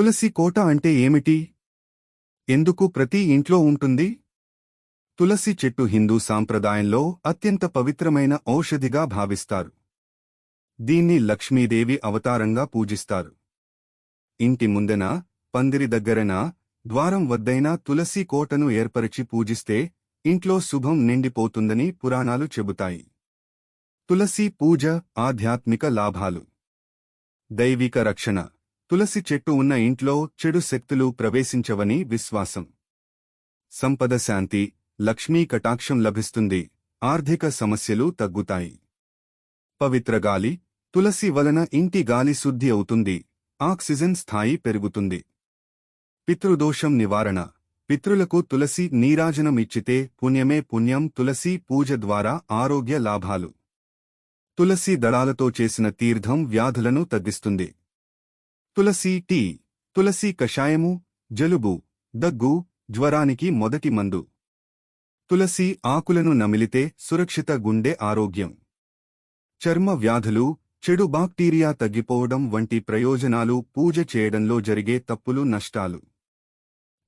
తులసి కోట అంటే ఏమిటి? ఎందుకు ప్రతి ఇంట్లో ఉంటుంది? తులసి చెట్టు హిందూ సాంప్రదాయంలో అత్యంత పవిత్రమైన ఔషధిగా భావిస్తారు. దీన్ని లక్ష్మీదేవి అవతారంగా పూజిస్తారు. ఇంటి ముందెన పందిరి దగ్గరన ద్వారం వద్దైనా తులసి కోటను ఏర్పరిచి పూజిస్తే ఇంట్లో శుభం నిండిపోతుందని పురాణాలు చెబుతాయి. తులసి పూజ ఆధ్యాత్మిక లాభాలు. దైవిక రక్షణ. తులసి చెట్టు ఉన్న ఇంట్లో చెడు శక్తులు ప్రవేశించవని విశ్వాసం. సంపద శాంతి లక్ష్మీ కటాక్షం లభిస్తుంది ఆర్థిక సమస్యలు తగ్గుతాయి. పవిత్ర గాలి తులసి వలన ఇంటి గాలి శుద్ధి అవుతుంది ఆక్సిజన్ స్థాయి పెరుగుతుంది. పితృదోషం నివారణ పితృలకు తులసి నీరాజనం ఇచ్చితే పుణ్యమే పుణ్యం తులసి పూజ ద్వారా ఆరోగ్య లాభాలు. తులసి దళాలతో చేసిన తీర్థం వ్యాధులను తగ్గిస్తుంది. తులసి టీ తులసి కషాయము జలుబు దగ్గు జ్వరానికి మొదటి మందు. తులసి ఆకులను నమిలితే సురక్షిత గుండె ఆరోగ్యం. చర్మ వ్యాధులు చెడు బాక్టీరియా తగ్గిపోవడం వంటి ప్రయోజనాలు పూజ చేయడంలో జరిగే తప్పులు నష్టాలు.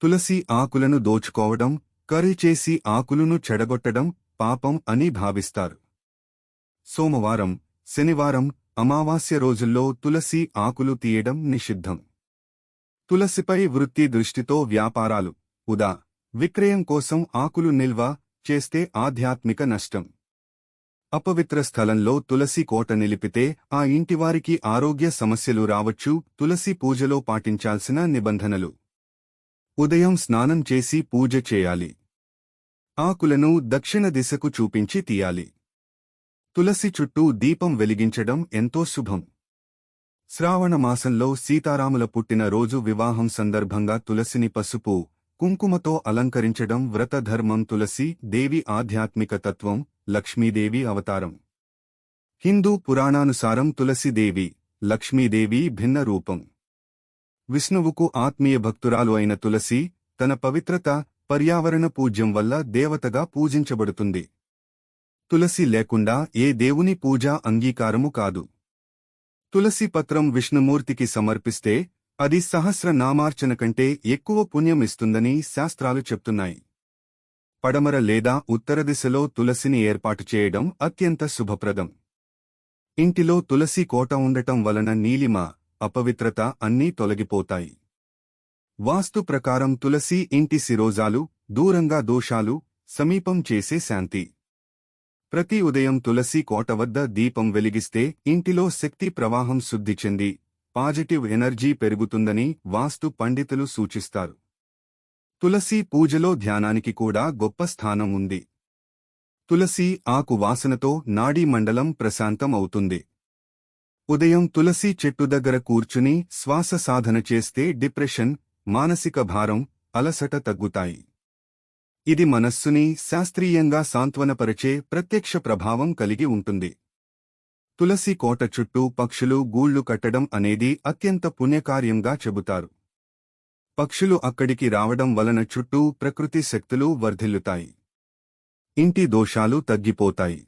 తులసి ఆకులను దోచుకోవడం కర్రీ చేసి ఆకులను చెడగొట్టడం పాపం అని భావిస్తారు. సోమవారం శనివారం అమావాస్య రోజుల్లో తులసి ఆకులు తీయడం నిషిద్ధం. తులసిపై వృత్తి దృష్టితో వ్యాపారాలు. ఉదా విక్రయం కోసం ఆకులు నిల్వ చేస్తే ఆధ్యాత్మిక నష్టం. అపవిత్ర స్థలంలో తులసి కోట నిలిపితే ఆ ఇంటివారికి ఆరోగ్య సమస్యలు రావచ్చు తులసి పూజలో పాటించాల్సిన నిబంధనలు. ఉదయం స్నానం చేసి పూజ చేయాలి. ఆకులను దక్షిణ దిశకు చూపించి తీయాలి. తులసి చుట్టూ దీపం వెలిగించడం ఎంతో శుభం. శ్రావణ మాసంలో సీతారాముల పుట్టిన రోజు వివాహం సందర్భంగా తులసిని పసుపు కుంకుమతో అలంకరించడం వ్రతధర్మం తులసి దేవి ఆధ్యాత్మిక తత్వం లక్ష్మీదేవి అవతారం. హిందూ పురాణానుసారం తులసిదేవి లక్ష్మీదేవి భిన్న రూపం. విష్ణువుకు ఆత్మీయ భక్తురాలు అయిన తులసి తన పవిత్రత పర్యావరణ పూజ్యం వల్ల దేవతగా పూజించబడుతుంది. తులసి లేకుండా ఏ దేవుని పూజ అంగీకారము కాదు. తులసి పత్రం విష్ణుమూర్తికి సమర్పిస్తే అది సహస్ర నామార్చన కంటే ఎక్కువ పుణ్యం ఇస్తుందని శాస్త్రాలు చెప్తున్నాయి. పడమర లేదా ఉత్తర దిశలో తులసిని ఏర్పాటు చేయడం అత్యంత శుభప్రదం. ఇంటిలో తులసి కోట ఉండటం వలన నీలిమ అపవిత్రత అన్నీ తొలగిపోతాయి. వాస్తు ప్రకారం తులసి ఇంటి శిరోజాలు దూరంగా దోషాలు సమీపం చేసే శాంతి. ప్రతి ఉదయం తులసి కోట వద్ద దీపం వెలిగిస్తే ఇంటిలో శక్తి ప్రవాహం శుద్ధి చెంది పాజిటివ్ ఎనర్జీ పెరుగుతుందని వాస్తు పండితులు సూచిస్తారు. తులసి పూజలో ధ్యానానికి కూడా గొప్ప స్థానం ఉంది. తులసి ఆకు వాసనతో నాడీ మండలం ప్రశాంతం అవుతుంది. ఉదయం తులసి చెట్టు దగ్గర కూర్చుని శ్వాస సాధన చేస్తే డిప్రెషన్ మానసిక భారం అలసట తగ్గుతాయి. ఇది మనస్సుని శాస్త్రీయంగా సాంత్వనపరిచే ప్రత్యక్ష ప్రభావం కలిగి ఉంటుంది. తులసి కోట చుట్టూ పక్షులు గూళ్ళు కట్టడం అనేది అత్యంత పుణ్యకార్యంగా చెబుతారు. పక్షులు అక్కడికి రావడం వలన చుట్టూ ప్రకృతి శక్తులు వర్ధిల్లుతాయి. ఇంటి దోషాలు తగ్గిపోతాయి.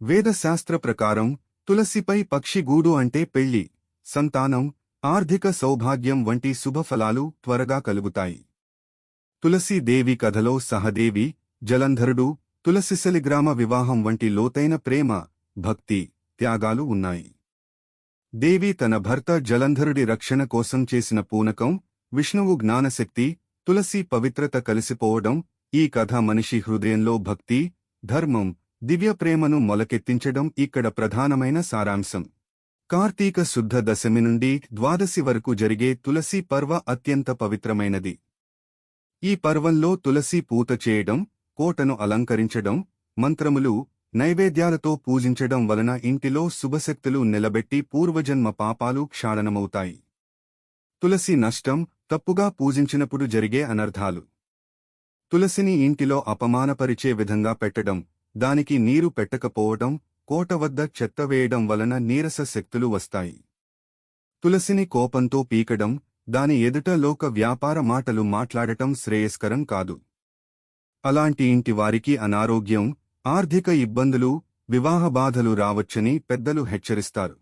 వేదశాస్త్ర ప్రకారం తులసిపై పక్షిగూడు అంటే పెళ్ళి సంతానం ఆర్థిక సౌభాగ్యం వంటి శుభఫలాలు త్వరగా కలుగుతాయి. తులసీదేవి కథలో సహదేవి జలంధరుడు తులసిశలిగ్రామ వివాహం వంటి లోతైన ప్రేమ భక్తి త్యాగాలు ఉన్నాయి. దేవి తన భర్త జలంధరుడి రక్షణ కోసం చేసిన పూనకం విష్ణువు జ్ఞానశక్తి తులసి పవిత్రత కలిసిపోవడం ఈ కథ మనిషి హృదయంలో భక్తి ధర్మం దివ్య ప్రేమను మొలకెత్తించడం ఇక్కడ ప్రధానమైన సారాంశం. కార్తీక శుద్ధ దశమి నుండి ద్వాదశి వరకు జరిగే తులసి పర్వ అత్యంత పవిత్రమైనది. ఈ పర్వంలో తులసి పూత చేయడం కోటను అలంకరించడం మంత్రములు నైవేద్యాలతో పూజించడం వలన ఇంటిలో శుభశక్తులు నిలబెట్టి పూర్వజన్మ పాపాలు క్షాళనమవుతాయి తులసి నష్టం తప్పుగా పూజించినప్పుడు జరిగే అనర్థాలు తులసిని ఇంటిలో అపమానపరిచే విధంగా పెట్టడం దానికి నీరు పెట్టకపోవడం కోట వద్ద చెత్త వేయడం వలన నీరస శక్తులు వస్తాయి. తులసిని కోపంతో పీకడం దాని ఎదుట లోక వ్యాపార మాటలు మాట్లాడటం శ్రేయస్కరం కాదు. అలాంటి ఇంటి వారికి అనారోగ్యం ఆర్థిక ఇబ్బందులు వివాహ బాధలు రావచ్చని పెద్దలు హెచ్చరిస్తారు.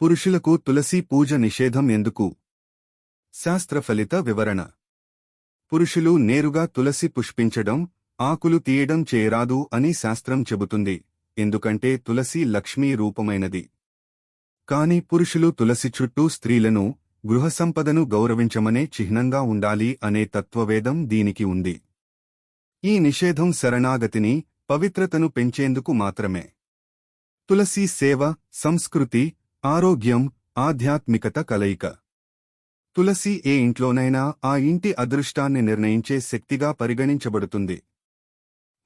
పురుషులకు తులసి పూజ నిషేధం ఎందుకు? శాస్త్రఫలిత వివరణ. పురుషులు నేరుగా తులసి పుష్పించడం ఆకులు తీయడం చేయరాదు అని శాస్త్రం చెబుతుంది ఎందుకంటే తులసి లక్ష్మీ రూపమైనది. కాని పురుషులు తులసి చుట్టూ స్త్రీలను గృహసంపదను గౌరవించమనే చిహ్నంగా ఉండాలి అనే తత్వవేదం దీనికి ఉంది. ఈ నిషేధం శరణాగతిని పవిత్రతను పెంచేందుకు మాత్రమే. తులసి సేవ సంస్కృతి ఆరోగ్యం ఆధ్యాత్మికత కలయిక. తులసి ఏ ఇంట్లోనైనా ఆ ఇంటి అదృష్టాన్ని నిర్ణయించే శక్తిగా పరిగణించబడుతుంది.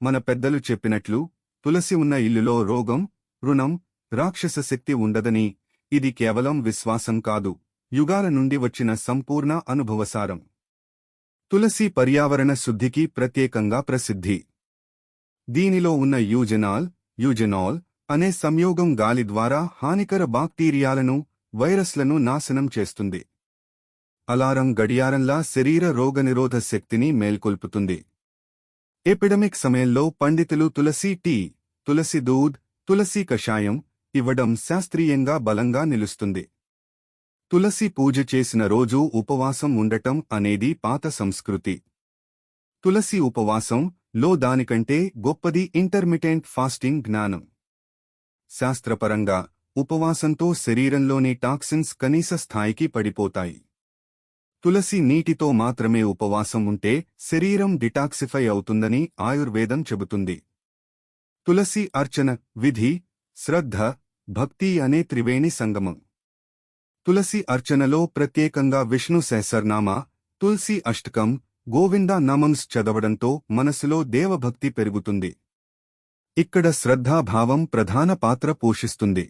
మన పెద్దలు చెప్పినట్లు తులసి ఉన్న ఇల్లులో రోగం రుణం రాక్షస శక్తి ఉండదని ఇది కేవలం విశ్వాసం కాదు. యుగాల నుండి వచ్చిన సంపూర్ణ అనుభవసారం తులసి పర్యావరణ శుద్ధికి ప్రత్యేకంగా ప్రసిద్ధి. దీనిలో ఉన్న యూజెనాల్ యూజెనాల్ అనే సంయోగం గాలి ద్వారా హానికర బాక్టీరియాలను వైరస్లను నాశనం చేస్తుంది. అలారం గడియారంలా శరీర రోగనిరోధ శక్తిని మేల్కొల్పుతుంది. ఎపిడమిక్ సమయంలో పండితులు తులసి టీ తులసి దూద్ తులసి కషాయం ఇవ్వడం శాస్త్రీయంగా బలంగా నిలుస్తుంది. తులసి పూజ చేసిన రోజు ఉపవాసం ఉండటం అనేది పాత సంస్కృతి. తులసి ఉపవాసం లో దానికంటే గొప్పది ఇంటర్మిటెంట్ ఫాస్టింగ్ జ్ఞానం. శాస్త్రపరంగా ఉపవాసంతో శరీరంలోని టాక్సిన్స్ కనీస స్థాయికి పడిపోతాయి. తులసి నీటితో మాత్రమే ఉపవాసం ఉంటే శరీరం డిటాక్సిఫై అవుతుందని ఆయుర్వేదం చెబుతుంది. తులసి అర్చన విధి శ్రద్ధ భక్తి అనే త్రివేణి సంగమం. తులసి అర్చనలో ప్రత్యేకంగా విష్ణు సహస్రనామ తులసి అష్టకం గోవింద నమంస్ చదవడంతో మనసులో దేవభక్తి పెరుగుతుంది. ఇక్కడ శ్రద్ధాభావం ప్రధాన పాత్ర పోషిస్తుంది.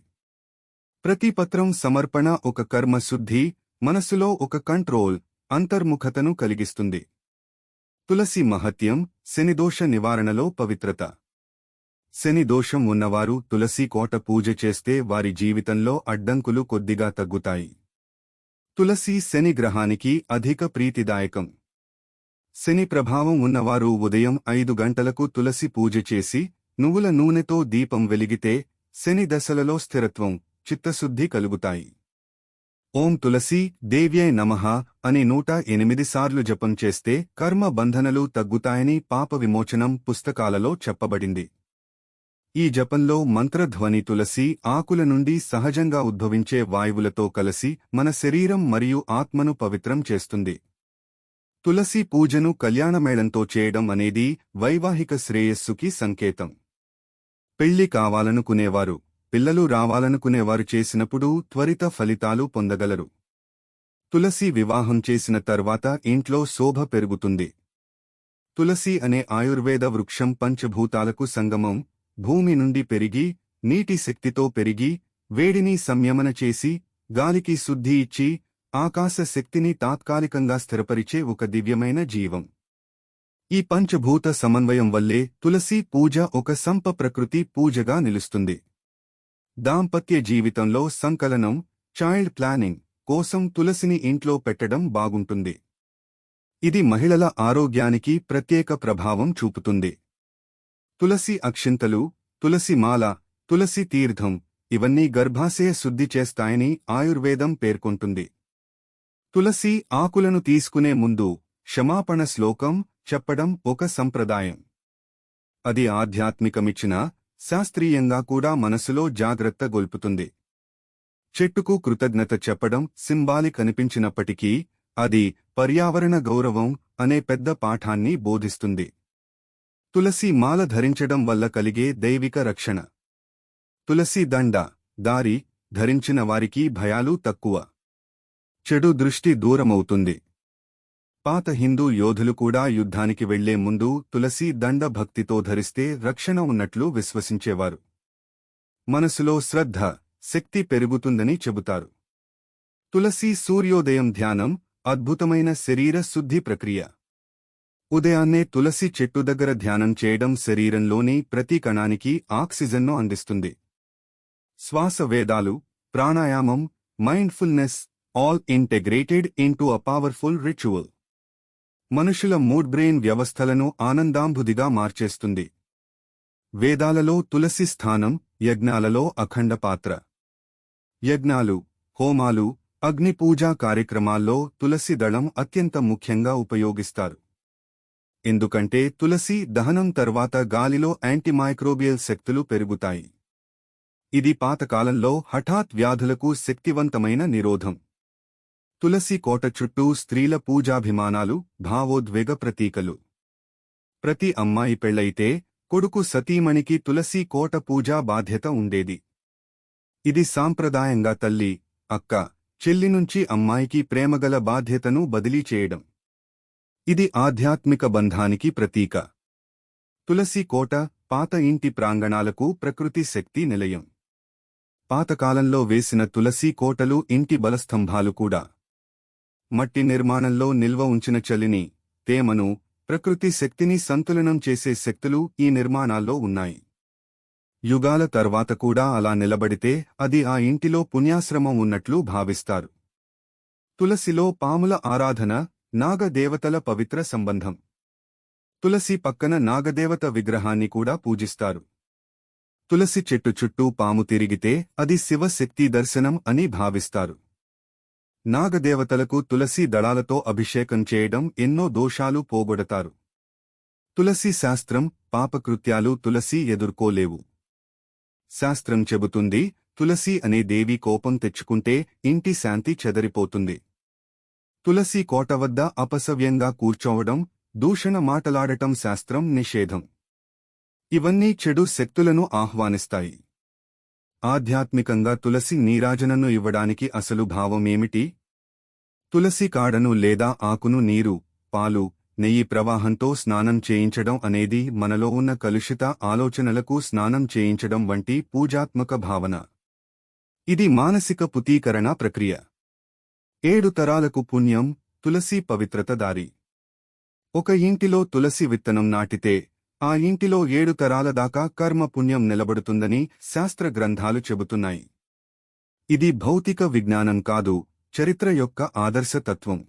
ప్రతి పత్రం సమర్పణ ఒక కర్మశుద్ధి మనసులో ఒక కంట్రోల్ అంతర్ముఖతను కలిగిస్తుంది. తులసి మహత్యం శనిదోష నివారణలో పవిత్రత. శని దోషం ఉన్నవారు తులసి కోట పూజ చేస్తే వారి జీవితంలో అడ్డంకులు కొద్దిగా తగ్గుతాయి. తులసి శని గ్రహానికి అధిక ప్రీతిదాయకం. శని ప్రభావం ఉన్నవారు ఉదయం ఐదు గంటలకు తులసి పూజ చేసి నువ్వుల నూనెతో దీపం వెలిగితే శని దశలలో స్థిరత్వం చిత్తశుద్ధి కలుగుతాయి. ఓం తులసి దేవ్యై నమః అని నూట ఎనిమిది సార్లు జపం చేస్తే కర్మ బంధనలు తగ్గుతాయని పాప విమోచనం పుస్తకాలలో చెప్పబడింది. ఈ జపంలో మంత్రధ్వని తులసి ఆకుల నుండి సహజంగా ఉద్భవించే వాయువులతో కలసి మన శరీరం మరియు ఆత్మను పవిత్రం చేస్తుంది. తులసి పూజను కళ్యాణమేళంతో చేయడం అనేది వైవాహిక శ్రేయస్సుకి సంకేతం. పెళ్ళి కావాలనుకునేవారు పిల్లలు రావాలనుకునేవారు చేసినప్పుడు త్వరిత ఫలితాలు పొందగలరు. తులసి వివాహం చేసిన తర్వాత ఇంట్లో శోభ పెరుగుతుంది. తులసి అనే ఆయుర్వేద వృక్షం పంచభూతాలకు సంగమం భూమి నుండి పెరిగి నీటి శక్తితో పెరిగి వేడిని సంయమన చేసి గాలికి శుద్ధి ఇచ్చి ఆకాశ శక్తిని తాత్కాలికంగా స్థిరపరిచే ఒక దివ్యమైన జీవం. ఈ పంచభూత సమన్వయం వల్లే తులసి పూజ ఒక సంప ప్రకృతి పూజగా నిలుస్తుంది. దాంపత్య జీవితంలో సంకలనం చైల్డ్ ప్లానింగ్ కోసం తులసిని ఇంట్లో పెట్టడం బాగుంటుంది. ఇది మహిళల ఆరోగ్యానికి ప్రత్యేక ప్రభావం చూపుతుంది. తులసి అక్షింతలు తులసి మాల తులసి తీర్థం ఇవన్నీ గర్భాశయ శుద్ధి చేస్తాయని ఆయుర్వేదం పేర్కొంటుంది. తులసి ఆకులను తీసుకునే ముందు క్షమాపణ శ్లోకం చెప్పడం ఒక సంప్రదాయం. అది ఆధ్యాత్మికమిచ్చినా శాస్త్రీయంగా కూడా మనసులో జాగ్రత్త గొల్పుతుంది. చెట్టుకు కృతజ్ఞత చెప్పడం సింబాలిక్ అనిపించినప్పటికీ అది పర్యావరణ గౌరవం అనే పెద్ద పాఠాన్ని బోధిస్తుంది. తులసి మాల ధరించడం వల్ల కలిగే దైవిక రక్షణ. తులసి దండ దారి ధరించిన వారికి భయాలు తక్కువ. చెడు దృష్టి దూరమవుతుంది. పాత హిందూ యోధులు కూడా యుద్ధానికి వెళ్ళే ముందు తులసి దండ భక్తితో ధరిస్తే రక్షణ ఉన్నట్లు విశ్వసించేవారు. మనసులో శ్రద్ధ శక్తి పెరుగుతుందని చెబుతారు. తులసి సూర్యోదయం ధ్యానం అద్భుతమైన శరీర శుద్ధి ప్రక్రియ. ఉదయాన్నే తులసి చెట్టు దగ్గర ధ్యానం చేయడం శరీరంలోని ప్రతి కణానికి ఆక్సిజన్ను అందిస్తుంది. శ్వాస వేదాలు ప్రాణాయామం mindfulness all integrated into a powerful ritual. మనుషుల మూడ్ బ్రెయిన్ వ్యవస్థలను ఆనందాంబుదిగా మార్చేస్తుంది. వేదాలలో తులసి స్థానం యజ్ఞాలలో అఖండ పాత్ర. యజ్ఞాలు హోమాలు అగ్నిపూజా కార్యక్రమాల్లో తులసి దళం అత్యంత ముఖ్యంగా ఉపయోగిస్తారు. ఎందుకంటే తులసి దహనం తర్వాత గాలిలో యాంటీమైక్రోబియల్ శక్తులు పెరుగుతాయి. ఇది పాతకాలంలో హఠాత్ వ్యాధులకు శక్తివంతమైన నిరోధం. తులసి కోట చుట్టూ స్త్రీల పూజాభిమానాలు భావోద్వేగ ప్రతీకలు. ప్రతి అమ్మాయి పెళ్ళైతే కొడుకు సతీమణికి తులసి కోట పూజా బాధ్యత ఉండేది. ఇది సాంప్రదాయంగా తల్లి అక్క చెల్లి నుంచి అమ్మాయికి ప్రేమగల బాధ్యతను బదిలీ చేయడం. ఇది ఆధ్యాత్మిక బంధానికి ప్రతీక. తులసి కోట పాత ఇంటి ప్రాంగణాలకు ప్రకృతి శక్తి నిలయం. పాతకాలంలో వేసిన తులసి కోటలు ఇంటి బలస్తంభాలు కూడా. మట్టి నిర్మాణంలో నిల్వ ఉంచిన చలిని తేమను ప్రకృతి శక్తిని సంతులనం చేసే శక్తులు ఈ నిర్మాణాల్లో ఉన్నాయి. యుగాల తర్వాత కూడా అలా నిలబడితే అది ఆ ఇంటిలో పుణ్యాశ్రమం ఉన్నట్లు భావిస్తారు. తులసిలో పాముల ఆరాధన నాగదేవతల పవిత్ర సంబంధం. తులసి పక్కన నాగదేవత విగ్రహాన్ని కూడా పూజిస్తారు. తులసి చెట్టు చుట్టూ పాము తిరిగితే అది శివశక్తి దర్శనం అని భావిస్తారు. నాగదేవతలకు తులసి దళాలతో అభిషేకం చేయడం ఎన్నో దోషాలు పోగొడతారు. తులసి శాస్త్రం పాపకృత్యాలు తులసి ఎదుర్కోలేవు. శాస్త్రం చెబుతుంది తులసి అనే దేవి కోపం తెచ్చుకుంటే ఇంటి శాంతి చెదరిపోతుంది. తులసి కోట వద్ద అపసవ్యంగా కూర్చోవడం దూషణ మాటలాడటం శాస్త్రం నిషేధం. ఇవన్నీ చెడు శక్తులను ఆహ్వానిస్తాయి. ఆధ్యాత్మికంగా తులసి నీరాజనను ఇవ్వడానికి అసలు భావమేమిటి? తులసి కాడను లేదా ఆకును నీరు పాలు నెయ్యి ప్రవాహంతో స్నానం చేయించడం అనేది మనలో ఉన్న కలుషిత ఆలోచనలకు స్నానం చేయించడం వంటి పూజాత్మక భావన. ఇది మానసిక పుతీకరణ ప్రక్రియ. ఏడు తరాలకు పుణ్యం తులసి పవిత్రత దారి. ఒక ఇంటిలో తులసి విత్తనం నాటితే ఆ ఇంటిలో ఏడు తరాల దాకా కర్మ పుణ్యం నిలబడుతుందని శాస్త్ర గ్రంథాలు చెబుతున్నాయి. ఇది భౌతిక విజ్ఞానం కాదు చరిత్ర యొక్క ఆదర్శతత్వం.